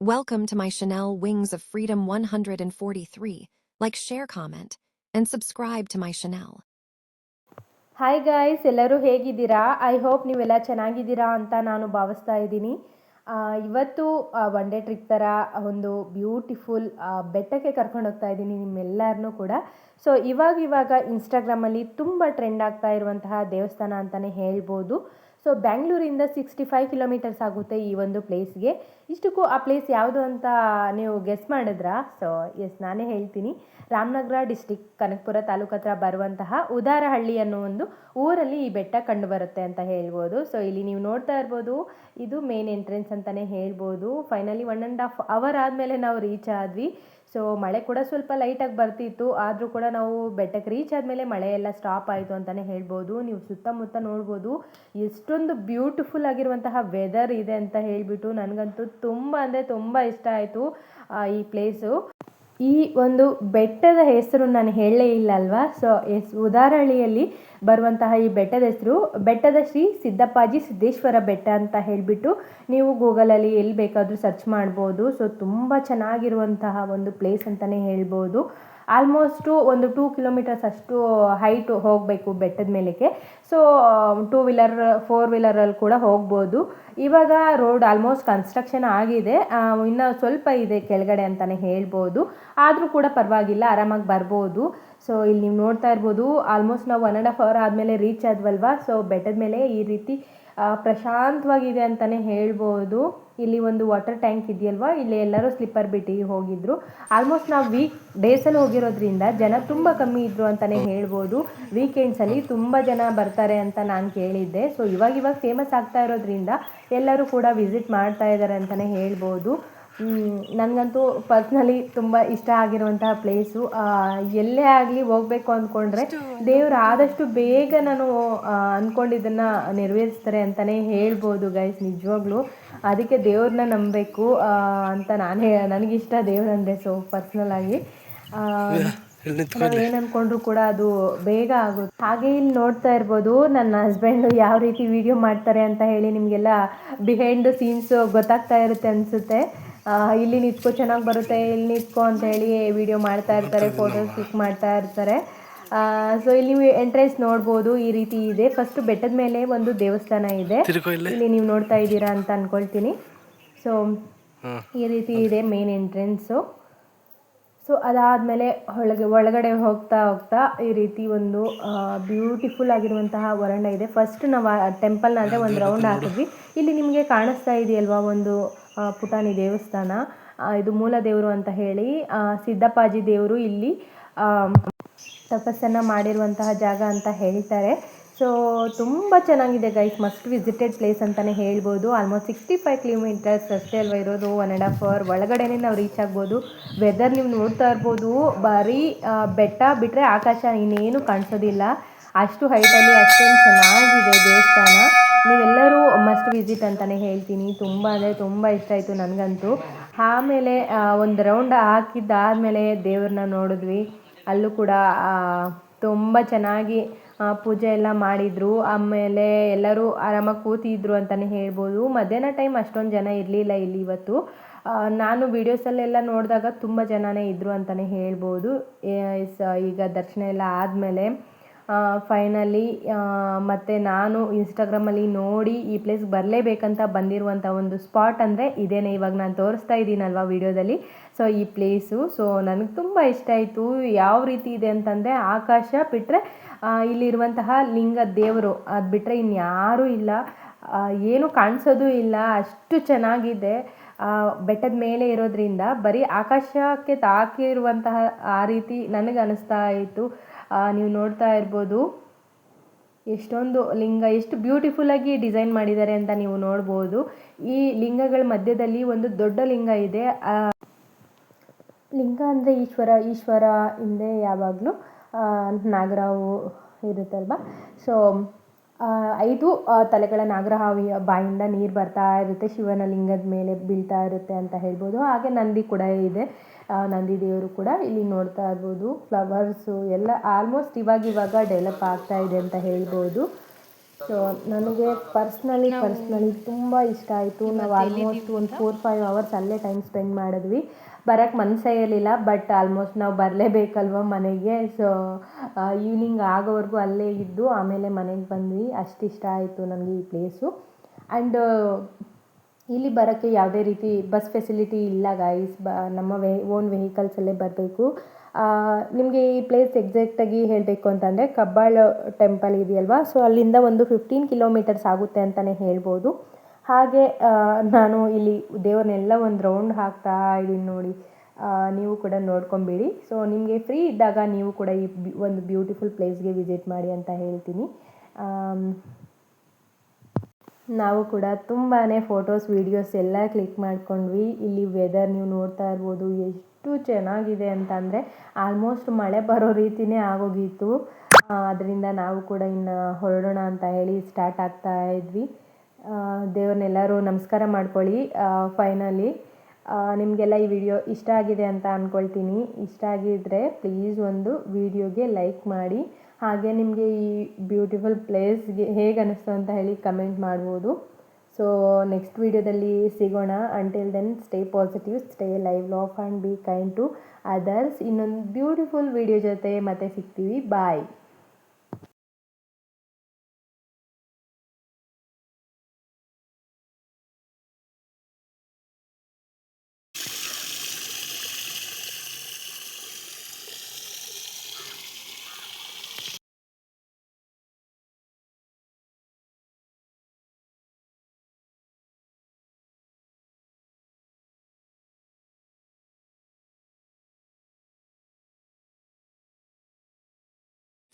Welcome to my Chanel Wings of Freedom 143. Like, share, comment, and subscribe to my Chanel. Hi guys ಎಲ್ಲರೂ ಹೇಗಿದ್ದೀರಾ I hope ನೀವೆಲ್ಲ ಚೆನ್ನಾಗಿದ್ದೀರಾ ಅಂತ ನಾನು ಭಾವಿಸ್ತಾ ಇದ್ದೀನಿ ಇವತ್ತು ಒನ್ ಡೇ ಟ್ರಿಪ್ ಥರ ಒಂದು ಬ್ಯೂಟಿಫುಲ್ ಬೆಟ್ಟಕ್ಕೆ ಕರ್ಕೊಂಡು ಹೋಗ್ತಾ ಇದ್ದೀನಿ ನಿಮ್ಮೆಲ್ಲರನ್ನೂ ಕೂಡ ಸೊ ಇವಾಗ ಇವಾಗ ಇನ್ಸ್ಟಾಗ್ರಾಮಲ್ಲಿ ತುಂಬ ಟ್ರೆಂಡ್ ಆಗ್ತಾ ಇರುವಂತಹ ದೇವಸ್ಥಾನ ಅಂತಲೇ ಹೇಳ್ಬೋದು ಸೊ ಬ್ಯಾಂಗ್ಳೂರಿಂದ ಸಿಕ್ಸ್ಟಿ ಫೈವ್ ಕಿಲೋಮೀಟರ್ಸ್ ಆಗುತ್ತೆ ಈ ಒಂದು ಪ್ಲೇಸ್ಗೆ ಇಷ್ಟಕ್ಕೂ ಆ ಪ್ಲೇಸ್ ಯಾವುದು ಅಂತ ನೀವು ಗೆಸ್ ಮಾಡಿದ್ರಾ? ಸೊ ಎಸ್ ನಾನೇ ಹೇಳ್ತೀನಿ. ರಾಮನಗರ ಡಿಸ್ಟಿಕ್ ಕನಕಪುರ ತಾಲೂಕು ಹತ್ರ ಬರುವಂತಹ ಉದಾರಹಳ್ಳಿ ಅನ್ನೋ ಒಂದು ಊರಲ್ಲಿ ಈ ಬೆಟ್ಟ ಕಂಡು ಬರುತ್ತೆ ಅಂತ ಹೇಳ್ಬೋದು. ಸೊ ಇಲ್ಲಿ ನೀವು ನೋಡ್ತಾ ಇರ್ಬೋದು, ಇದು ಮೇನ್ ಎಂಟ್ರೆನ್ಸ್ ಅಂತಲೇ ಹೇಳ್ಬೋದು. Finally one and half hour ಆದಮೇಲೆ ನಾವು ರೀಚ್ ಆದ್ವಿ. ಸೊ ಮಳೆ ಕೂಡ ಸ್ವಲ್ಪ ಲೈಟಾಗಿ ಬರ್ತಿತ್ತು. ಆದರೂ ಕೂಡ ನಾವು ಬೆಟ್ಟಕ್ಕೆ ರೀಚ್ ಆದಮೇಲೆ ಮಳೆ ಎಲ್ಲ ಸ್ಟಾಪ್ ಆಯಿತು ಅಂತಲೇ ಹೇಳ್ಬೋದು. ನೀವು ಸುತ್ತಮುತ್ತ ನೋಡ್ಬೋದು. ಎಷ್ಟೊಂದು ಬ್ಯೂಟಿಫುಲ್ ಆಗಿರುವಂತಹ ವೆದರ್ ಇದೆ ಅಂತ ಹೇಳಿಬಿಟ್ಟು ನನಗಂತೂ ತುಂಬ ಅಂದರೆ ತುಂಬ ಇಷ್ಟ ಆಯಿತು ಈ ಪ್ಲೇಸು ಈ ಒಂದು ಬೆಟ್ಟದ ಹೆಸರು ನಾನು ಹೇಳಲೇ ಇಲ್ಲ ಅಲ್ವಾ? ಸೊ ಎಸ್, ಉದಾರಹಳ್ಳಿಯಲ್ಲಿ ಬರುವಂತಹ ಈ ಬೆಟ್ಟದ ಹೆಸರು ಬೆಟ್ಟದ ಶ್ರೀ ಸಿದ್ದಪ್ಪಾಜಿ ಸಿದ್ದೇಶ್ವರ ಬೆಟ್ಟ ಅಂತ ಹೇಳಿಬಿಟ್ಟು ನೀವು ಗೂಗಲಲ್ಲಿ ಎಲ್ಲಿ ಬೇಕಾದರೂ ಸರ್ಚ್ ಮಾಡ್ಬೋದು. ಸೊ ತುಂಬ ಚೆನ್ನಾಗಿರುವಂತಹ ಒಂದು ಪ್ಲೇಸ್ ಅಂತಲೇ ಹೇಳ್ಬೋದು. ಆಲ್ಮೋಸ್ಟು ಒಂದು ಟೂ ಕಿಲೋಮೀಟರ್ಸ್ ಅಷ್ಟು ಹೈಟ್ ಹೋಗಬೇಕು ಬೆಟ್ಟದ ಮೇಲಕ್ಕೆ. ಸೊ ಟೂ ವೀಲರ್ ಫೋರ್ ವೀಲರಲ್ಲಿ ಕೂಡ ಹೋಗ್ಬೋದು. ಇವಾಗ ರೋಡ್ ಆಲ್ಮೋಸ್ಟ್ ಕನ್ಸ್ಟ್ರಕ್ಷನ್ ಆಗಿದೆ. ಇನ್ನು ಸ್ವಲ್ಪ ಇದೆ ಕೆಳಗಡೆ ಅಂತಲೇ ಹೇಳ್ಬೋದು. ಆದರೂ ಕೂಡ ಪರವಾಗಿಲ್ಲ, ಆರಾಮಾಗಿ ಬರ್ಬೋದು. ಸೊ ಇಲ್ಲಿ ನೀವು ನೋಡ್ತಾ ಇರ್ಬೋದು ಆಲ್ಮೋಸ್ಟ್ ನಾವು ಒನ್ ಆ್ಯಂಡ್ ಹಾಫ್ ಅವರ್ ಆದಮೇಲೆ ರೀಚ್ ಆದ್ವಲ್ವಾ? ಸೊ ಬೆಟ್ಟದ ಮೇಲೆ ಈ ರೀತಿ ಪ್ರಶಾಂತವಾಗಿದೆ ಅಂತಲೇ ಹೇಳ್ಬೋದು. ಇಲ್ಲಿ ಒಂದು ವಾಟರ್ ಟ್ಯಾಂಕ್ ಇದೆಯಲ್ವಾ? ಇಲ್ಲಿ ಎಲ್ಲರೂ ಸ್ಲಿಪ್ಪರ್ ಬಿಟ್ಟು ಹೋಗಿದ್ರು. ಆಲ್ಮೋಸ್ಟ್ ನಾವು ವೀಕ್ ಡೇಸಲ್ಲಿ ಹೋಗಿರೋದ್ರಿಂದ ಜನ ತುಂಬ ಕಮ್ಮಿ ಇದ್ರು ಅಂತಲೇ ಹೇಳ್ಬೋದು. ವೀಕೆಂಡ್ಸಲ್ಲಿ ತುಂಬ ಜನ ಬರ್ತಾರೆ ಅಂತ ನಾನು ಕೇಳಿದ್ದೆ. ಸೊ ಇವಾಗ ಇವಾಗ ಫೇಮಸ್ ಆಗ್ತಾ ಇರೋದ್ರಿಂದ ಎಲ್ಲರೂ ಕೂಡ ವಿಸಿಟ್ ಮಾಡ್ತಾ ಇದ್ದಾರೆ ಅಂತಲೇ ಹೇಳ್ಬೋದು. ನನಗಂತೂ ಪರ್ಸ್ನಲಿ ತುಂಬ ಇಷ್ಟ ಆಗಿರುವಂತಹ ಪ್ಲೇಸು ಎಲ್ಲೇ ಆಗಲಿ ಹೋಗಬೇಕು ಅಂದ್ಕೊಂಡ್ರೆ ದೇವ್ರು ಆದಷ್ಟು ಬೇಗ ನಾನು ಅಂದ್ಕೊಂಡಿದ್ದನ್ನು ನೆರವೇರಿಸ್ತಾರೆ ಅಂತಲೇ ಹೇಳ್ಬೋದು ಗೈಸ್ ನಿಜವಾಗ್ಲೂ. ಅದಕ್ಕೆ ದೇವ್ರನ್ನ ನಂಬಬೇಕು ಆ, ಅಂತ ನಾನೇ ಹೇ ನನಗಿಷ್ಟ ದೇವ್ರಂದರೆ ಸೊ ಪರ್ಸ್ನಲ್ ಆಗಿ. ನಾವು ಏನು ಅನ್ಕೊಂಡ್ರು ಕೂಡ ಅದು ಬೇಗ ಆಗುತ್ತೆ. ಹಾಗೆ ಇಲ್ಲಿ ನೋಡ್ತಾ ಇರ್ಬೋದು ನನ್ನ ಹಸ್ಬೆಂಡ್ ಯಾವ ರೀತಿ ವಿಡಿಯೋ ಮಾಡ್ತಾರೆ ಅಂತ ಹೇಳಿ ನಿಮಗೆಲ್ಲ ಬಿಹೈಂಡ್ ಸೀನ್ಸ್ ಗೊತ್ತಾಗ್ತಾ ಇರುತ್ತೆ ಅನಿಸುತ್ತೆ. ಇಲ್ಲಿ ನಿಂತ್ಕೋ ಚೆನ್ನಾಗಿ ಬರುತ್ತೆ ಇಲ್ಲಿ ನಿಂತ್ಕೋ ಅಂತ ಹೇಳಿ ವಿಡಿಯೋ ಮಾಡ್ತಾ ಇರ್ತಾರೆ ಫೋಟೋಸ್ ಕ್ಲಿಕ್ ಮಾಡ್ತಾ ಇರ್ತಾರೆ. ಸೊ ಇಲ್ಲಿ ನೀವು ಎಂಟ್ರೆನ್ಸ್ ನೋಡ್ಬೋದು ಈ ರೀತಿ ಇದೆ. ಫಸ್ಟ್ ಬೆಟ್ಟದ ಮೇಲೆ ಒಂದು ದೇವಸ್ಥಾನ ಇದೆ. ಇಲ್ಲಿ? ನೀವು ನೋಡ್ತಾ ಇದ್ದೀರಾ ಅಂತ ಅನ್ಕೊಳ್ತೀನಿ. ಸೊ ಈ ರೀತಿ ಇದೆ ಮೇನ್ ಎಂಟ್ರೆನ್ಸು ಸೊ ಅದಾದಮೇಲೆ ಒಳಗೆ, ಒಳಗಡೆ ಹೋಗ್ತಾ ಹೋಗ್ತಾ ಈ ರೀತಿ ಒಂದು ಬ್ಯೂಟಿಫುಲ್ ಆಗಿರುವಂತಹ ವರಂಡ ಇದೆ. ಫಸ್ಟ್ ನಾವು ಆ ಟೆಂಪಲ್ನ ಅಂದರೆ ಒಂದು ರೌಂಡ್ ಹಾಕಿದ್ವಿ. ಇಲ್ಲಿ ನಿಮಗೆ ಕಾಣಿಸ್ತಾ ಇದೆಯಲ್ವಾ ಒಂದು ಪುಟಾಣಿ ದೇವಸ್ಥಾನ? ಇದು ಮೂಲ ದೇವರು ಅಂತ ಹೇಳಿ ಸಿದ್ದಪ್ಪಾಜಿ ದೇವರು ಇಲ್ಲಿ ತಪಸ್ಸನ್ನು ಮಾಡಿರುವಂತಹ ಜಾಗ ಅಂತ ಹೇಳ್ತಾರೆ ಸೊ ತುಂಬ ಚೆನ್ನಾಗಿದೆ ಗೈಸ್ ಮಸ್ಟ್ ವಿಸಿಟೆಡ್ ಪ್ಲೇಸ್ ಅಂತಲೇ ಹೇಳ್ಬೋದು. ಆಲ್ಮೋಸ್ಟ್ ಸಿಕ್ಸ್ಟಿ ಫೈವ್ ಕಿಲೋಮೀಟರ್ಸ್ ಅಷ್ಟೇ ಅಲ್ವಾ ಇರೋದು. ಒನ್ ಆ್ಯಂಡ್ ಹಾಫ್ ಅವರ್ ಒಳಗಡೆನೇ ನಾವು ರೀಚ್ ಆಗ್ಬೋದು. ವೆದರ್ ನೀವು ನೋಡ್ತಾ ಇರ್ಬೋದು. ಬರೀ ಬೆಟ್ಟ ಬಿಟ್ಟರೆ ಆಕಾಶ ಇನ್ನೇನು ಕಾಣಿಸೋದಿಲ್ಲ. ಅಷ್ಟು ಹೈಟಲ್ಲಿ ಅಷ್ಟೊಂದು ಚೆನ್ನಾಗಿದೆ ದೇವಸ್ಥಾನ. ನೀವೆಲ್ಲರೂ ಮಸ್ಟ್ ವಿಸಿಟ್ ಅಂತಲೇ ಹೇಳ್ತೀನಿ. ತುಂಬ ಅಂದರೆ ತುಂಬ ಇಷ್ಟ ಆಯಿತು ನನಗಂತೂ. ಆಮೇಲೆ ಒಂದು ರೌಂಡ್ ಹಾಕಿದ್ದಾದಮೇಲೆ ದೇವ್ರನ್ನ ನೋಡಿದ್ವಿ. ಅಲ್ಲೂ ಕೂಡ ತುಂಬ ಚೆನ್ನಾಗಿ ಪೂಜೆ ಎಲ್ಲ ಮಾಡಿದರು. ಆಮೇಲೆ ಎಲ್ಲರೂ ಆರಾಮಾಗಿ ಕೂತಿದ್ರು ಅಂತಲೇ ಹೇಳ್ಬೋದು. ಮಧ್ಯಾಹ್ನ ಟೈಮ್ ಅಷ್ಟೊಂದು ಜನ ಇರಲಿಲ್ಲ ಇಲ್ಲಿ ಇವತ್ತು. ನಾನು ವೀಡಿಯೋಸಲ್ಲೆಲ್ಲ ನೋಡಿದಾಗ ತುಂಬ ಜನನೇ ಇದ್ದರು ಅಂತಲೇ ಹೇಳ್ಬೋದು. ಈಗ ದರ್ಶನ ಎಲ್ಲ ಆದಮೇಲೆ. ಫೈನಲಿ ಮತ್ತು ನಾನು ಇನ್ಸ್ಟಾಗ್ರಾಮಲ್ಲಿ ನೋಡಿ ಈ ಪ್ಲೇಸ್ಗೆ ಬರಲೇಬೇಕಂತ ಬಂದಿರುವಂಥ ಒಂದು ಸ್ಪಾಟ್ ಅಂದರೆ ಇದೇನೆ ಇವಾಗ ನಾನು ತೋರಿಸ್ತಾ ಇದ್ದೀನಲ್ವ ವೀಡಿಯೋದಲ್ಲಿ. ಸೊ ಈ ಪ್ಲೇಸು ಸೊ ನನಗೆ ತುಂಬ ಇಷ್ಟ ಆಯಿತು. ಯಾವ ರೀತಿ ಇದೆ ಅಂತಂದರೆ ಆಕಾಶ ಬಿಟ್ಟರೆ ಇಲ್ಲಿರುವಂತಹ ಲಿಂಗ ದೇವರು ಅದು ಬಿಟ್ಟರೆ ಇನ್ಯಾರೂ ಇಲ್ಲ. ಏನು ಕಾಣಿಸೋದು ಇಲ್ಲ. ಅಷ್ಟು ಚೆನ್ನಾಗಿದೆ. ಬೆಟ್ಟದ ಮೇಲೆ ಇರೋದ್ರಿಂದ ಬರೀ ಆಕಾಶಕ್ಕೆ ತಾಕಿರುವಂತಹ ಆ ರೀತಿ ನನಗೆ ಅನಿಸ್ತಾ ಇತ್ತು. ನೀವು ನೋಡ್ತಾ ಇರ್ಬೋದು. ಎಷ್ಟೊಂದು ಲಿಂಗ ಎಷ್ಟು ಬ್ಯೂಟಿಫುಲ್ಲಾಗಿ ಡಿಸೈನ್ ಮಾಡಿದ್ದಾರೆ ಅಂತ ನೀವು ನೋಡ್ಬೋದು. ಈ ಲಿಂಗಗಳ ಮಧ್ಯದಲ್ಲಿ ಒಂದು ದೊಡ್ಡ ಲಿಂಗ ಇದೆ. ಆ, ಲಿಂಗ ಅಂದರೆ ಈಶ್ವರ ಈಶ್ವರ ಹಿಂದೆ ಯಾವಾಗಲೂ ನಾಗರಾವು ಇರುತ್ತಲ್ವಾ? ಸೊ ಐದು ಆ, ತಲೆಗಳ ನಾಗರಹಾವಿ ಬಾಯಿಂದ ನೀರು ಬರ್ತಾ ಇರುತ್ತೆ. ಶಿವನ ಲಿಂಗದ ಮೇಲೆ ಬೀಳ್ತಾ ಇರುತ್ತೆ ಅಂತ ಹೇಳ್ಬೋದು. ಹಾಗೆ ನಂದಿ ಕೂಡ ಇದೆ. ಆ, ನಂದಿ ದೇವರು ಕೂಡ ಇಲ್ಲಿ ನೋಡ್ತಾ ಇರ್ಬೋದು. ಫ್ಲವರ್ಸು ಎಲ್ಲ ಆಲ್ಮೋಸ್ಟ್ ಇವಾಗ ಇವಾಗ ಡೆವಲಪ್ ಆಗ್ತಾ ಇದೆ ಅಂತ ಹೇಳ್ಬೋದು. ಸೊ ನನಗೆ ಪರ್ಸ್ನಲಿ ಪರ್ಸ್ನಲಿ ತುಂಬ ಇಷ್ಟ ಆಯಿತು. ನಾವು ಆಲ್ಮೋಸ್ಟ್ ಒಂದು ಫೋರ್ ಫೈವ್ ಅವರ್ಸ್ ಅಲ್ಲೇ ಟೈಮ್ ಸ್ಪೆಂಡ್ ಮಾಡಿದ್ವಿ. ಬರೋಕ್ಕೆ ಮನಸ್ಸೇ ಇರಲಿಲ್ಲ ಬಟ್ ಆಲ್ಮೋಸ್ಟ್ ನಾವು ಬರಲೇಬೇಕಲ್ವ ಮನೆಗೆ. ಸೊ ಈವ್ನಿಂಗ್ ಆಗೋವರೆಗೂ ಅಲ್ಲೇ ಇದ್ದು ಆಮೇಲೆ ಮನೆಗೆ ಬಂದ್ವಿ. ಅಷ್ಟು ಇಷ್ಟ ಆಯಿತು ನನಗೆ ಈ ಪ್ಲೇಸು ಆ್ಯಂಡ್ ಇಲ್ಲಿ ಬರೋಕ್ಕೆ ಯಾವುದೇ ರೀತಿ ಬಸ್ ಫೆಸಿಲಿಟಿ ಇಲ್ಲ ಗಾಯ್ಸ್ ಬ, ನಮ್ಮ ವೆ ಓನ್ ವೆಹಿಕಲ್ಸಲ್ಲೇ ಬರಬೇಕು. ನಿಮಗೆ ಈ ಪ್ಲೇಸ್ ಎಕ್ಸಾಕ್ಟಾಗಿ ಹೇಳಬೇಕು ಅಂತಂದರೆ ಕಬ್ಬಾಳ ಟೆಂಪಲ್ ಇದೆಯಲ್ವಾ? ಸೊ ಅಲ್ಲಿಂದ ಒಂದು ಫಿಫ್ಟೀನ್ ಕಿಲೋಮೀಟರ್ಸ್ ಆಗುತ್ತೆ ಅಂತಲೇ ಹೇಳ್ಬೋದು. ಹಾಗೆ ನಾನು ಇಲ್ಲಿ ದೇವರನ್ನೆಲ್ಲ ಒಂದು ರೌಂಡ್ ಹಾಕ್ತಾ ಇದ್ದೀನಿ ನೋಡಿ. ನೀವು ಕೂಡ ನೋಡ್ಕೊಂಬಿಡಿ. ಸೊ ನಿಮಗೆ ಫ್ರೀ ಇದ್ದಾಗ ನೀವು ಕೂಡ ಈ ಒಂದು ಬ್ಯೂಟಿಫುಲ್ ಪ್ಲೇಸ್ಗೆ ವಿಸಿಟ್ ಮಾಡಿ ಅಂತ ಹೇಳ್ತೀನಿ. ನಾವು ಕೂಡ ತುಂಬಾ ಫೋಟೋಸ್, ವೀಡಿಯೋಸ್ ಎಲ್ಲ ಕ್ಲಿಕ್ ಮಾಡ್ಕೊಂಡ್ವಿ. ಇಲ್ಲಿ ವೆದರ್ ನೀವು ನೋಡ್ತಾ ಇರ್ಬೋದು, ಎಷ್ಟು ಚೆನ್ನಾಗಿದೆ ಅಂತಂದರೆ ಆಲ್ಮೋಸ್ಟ್ ಮಳೆ ಬರೋ ರೀತಿನೇ ಆಗೋಗಿತ್ತು ಅದರಿಂದ ನಾವು ಕೂಡ ಇನ್ನು ಹೊರಡೋಣ ಅಂತ ಹೇಳಿ ಸ್ಟಾರ್ಟ್ ಆಗ್ತಾ ಇದ್ವಿ. ದೇವ್ರನ್ನೆಲ್ಲರೂ ನಮಸ್ಕಾರ ಮಾಡ್ಕೊಳ್ಳಿ. ಫೈನಲಿ ನಿಮಗೆಲ್ಲ ಈ ವಿಡಿಯೋ ಇಷ್ಟ ಆಗಿದೆ ಅಂತ ಅಂದ್ಕೊಳ್ತೀನಿ ಇಷ್ಟ ಆಗಿದ್ದರೆ ಪ್ಲೀಸ್ ಒಂದು ವಿಡಿಯೋಗೆ ಲೈಕ್ ಮಾಡಿ. ಹಾಗೆ ನಿಮಗೆ ಈ ಬ್ಯೂಟಿಫುಲ್ ಪ್ಲೇಸ್ಗೆ ಹೇಗೆ ಅನ್ನಿಸ್ತು ಅಂತ ಹೇಳಿ ಕಮೆಂಟ್ ಮಾಡ್ಬೋದು. ಸೊ ನೆಕ್ಸ್ಟ್ ವಿಡಿಯೋದಲ್ಲಿ ಸಿಗೋಣ. Until then stay positive stay live laugh and be kind to others ಇನ್ನೊಂದು ಬ್ಯೂಟಿಫುಲ್ ವೀಡಿಯೋ ಜೊತೆ ಮತ್ತೆ ಸಿಗ್ತೀವಿ. ಬಾಯ್